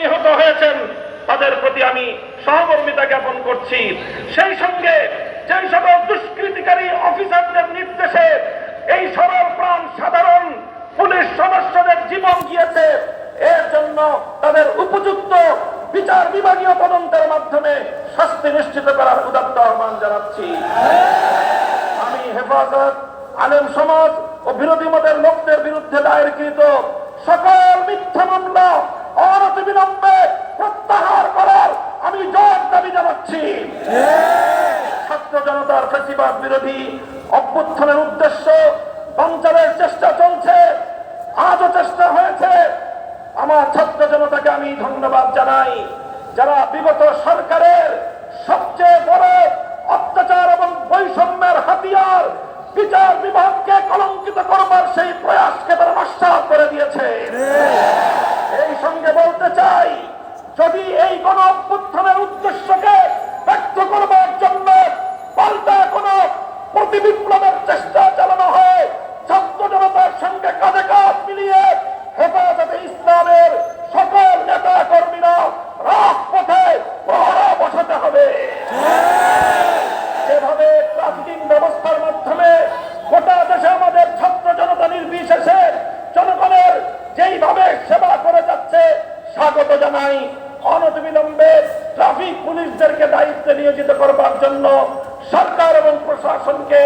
নিহত হয়েছেন, তাদের প্রতি আমি সহমর্মিতা জ্ঞাপন করছি। সেই সঙ্গে যেই সকল দুষ্কৃতিকারী অফিসারদের নির্দেশে এই সরল প্রাণ সাধারণ পুলিশ সদস্যদের জীবন গিয়েছে, এর জন্য তাদের উপযুক্ত বিচার বিভাগীয় তদন্তের মাধ্যমে শাস্তি নিশ্চিত করার উদাত্ত আহ্বান জানাচ্ছি। আমি হেফাজত, আলেম সমাজ ও বিরোধী মতের লোকদের বিরুদ্ধে দায়েরকৃত সকল মিথ্যা মামলা অনতিবিলম্বে প্রত্যাহার করার আমি জোর দাবি জানাচ্ছি। ছাত্র জনতার ফেসিবাদ বিরোধী অভ্যুত্থানের উদ্দেশ্য সঞ্চারের চেষ্টা চলছে। আজও চেষ্টা হয়েছে। আমার ছাত্র জনতাকে আমি ধন্যবাদ জানাই, যারা বিগত সরকারের সবচেয়ে বড় অত্যাচার এবং বৈষম্যের হাতিয়ার বিচার বিভাগকে কলঙ্কিত করবার সেই প্রয়াসকে তারা নস্বাত করে দিয়েছে এই সঙ্গে বলতে চাই যদি এই গণ অভ্যুত্থানের উদ্দেশ্যকে ব্যক্ত করবার জন্য পাল্টা কোন প্রতি বিপ্লবের চেষ্টা চালানো হয়। ছাত্র জনতার সঙ্গে কাঁধে কাঁধ মিলিয়ে হেফাজতে ইসলামের সকল নেতা কর্মীরা রাজপথে পহরা বসাতে হবে। যেভাবে ট্রাফিকিং ব্যবস্থার মাধ্যমে গোটা দেশে আমাদের ছাত্র জনতা নির্বিশেষে জনগণের যেইভাবে সেবা করে যাচ্ছে, স্বাগত জানাই। অনতিবিলম্বে ট্রাফিক পুলিশদেরকে দায়িত্বে নিয়োজিত করবার জন্য সরকার এবং প্রশাসনকে